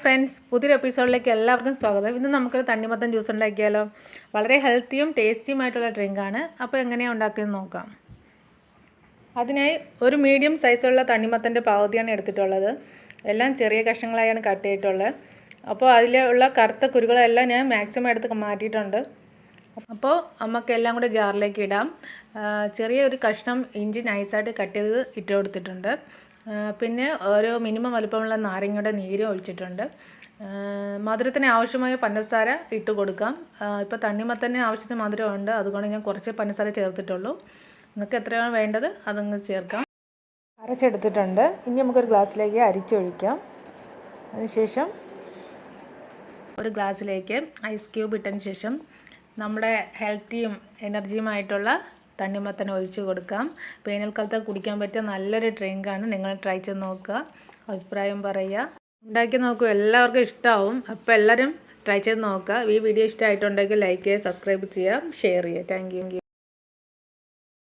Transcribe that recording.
Friends പുതിയൊരു എപ്പിസോഡിലേക്ക് എല്ലാവർക്കും സ്വാഗതം. ഇന്ന് നമുക്കൊരു തണ്ണിമത്തൻ ജ്യൂസ് ഉണ്ടാക്കിയാലോ? വളരെ ഹെൽത്തിയും ടേസ്റ്റിയുമായിട്ടുള്ള ഡ്രിങ്കാണ് അപ്പോൾ എങ്ങനെയാണ് ഉണ്ടാക്കിയത് നോക്കാം. അതിനായി ഒരു മീഡിയം സൈസുള്ള തണ്ണിമത്തന്റെ പകുതിയാണ് എടുത്തിട്ടുള്ളത്. എല്ലാം ചെറിയ കഷ്ണങ്ങളായാണ് കട്ട് ചെയ്തിട്ടുള്ളത്. അപ്പോൾ അതിലുള്ള കറുത്ത കുരുകളെല്ലാം ഞാൻ മാക്സിമം എടുത്ത് മാറ്റിയിട്ടുണ്ട്. അപ്പോൾ നമുക്ക് എല്ലാം കൂടെ ജാറിലേക്ക് ഇടാം. ചെറിയ ഒരു കഷ്ണം ഇഞ്ചി നൈസായിട്ട് കട്ട് ചെയ്ത് ഇട്ട് കൊടുത്തിട്ടുണ്ട്. പിന്നെ ഓരോ മിനിമം വലുപ്പമുള്ള നാരങ്ങയുടെ നീര് ഒഴിച്ചിട്ടുണ്ട്. മധുരത്തിന് ആവശ്യമായ പഞ്ചസാര ഇട്ട് കൊടുക്കാം. ഇപ്പോൾ തണ്ണിമത്തന്നെ ആവശ്യത്തിന് മധുരമുണ്ട്. അതുകൊണ്ട് ഞാൻ കുറച്ച് പഞ്ചസാര ചേർത്തിട്ടുള്ളൂ. നിങ്ങൾക്ക് എത്രയാണ് വേണ്ടത് അതങ്ങ് ചേർക്കാം. അരച്ചെടുത്തിട്ടുണ്ട്. ഇനി നമുക്കൊരു ഗ്ലാസ്സിലേക്ക് അരിച്ചൊഴിക്കാം. അതിനുശേഷം ഒരു ഗ്ലാസ്സിലേക്ക് ഐസ് ക്യൂബ് ഇട്ടതിന് ശേഷം നമ്മുടെ ഹെൽത്തിയും എനർജിയുമായിട്ടുള്ള തണ്ണിമത്തൻ ഒഴിച്ചു കൊടുക്കാം. വേനൽക്കാലത്ത് കുടിക്കാൻ പറ്റിയ നല്ലൊരു ഡ്രിങ്കാണ്. നിങ്ങൾ ട്രൈ ചെയ്ത് നോക്കുക. അഭിപ്രായം പറയുക. ഉണ്ടാക്കി നോക്കൂ. എല്ലാവർക്കും ഇഷ്ടമാവും അപ്പോൾ എല്ലാവരും ട്രൈ ചെയ്ത് നോക്കുക. ഈ വീഡിയോ ഇഷ്ടമായിട്ടുണ്ടെങ്കിൽ ലൈക്ക് ചെയ്യുക സബ്സ്ക്രൈബ് ചെയ്യുക ഷെയർ ചെയ്യുക. Thank you.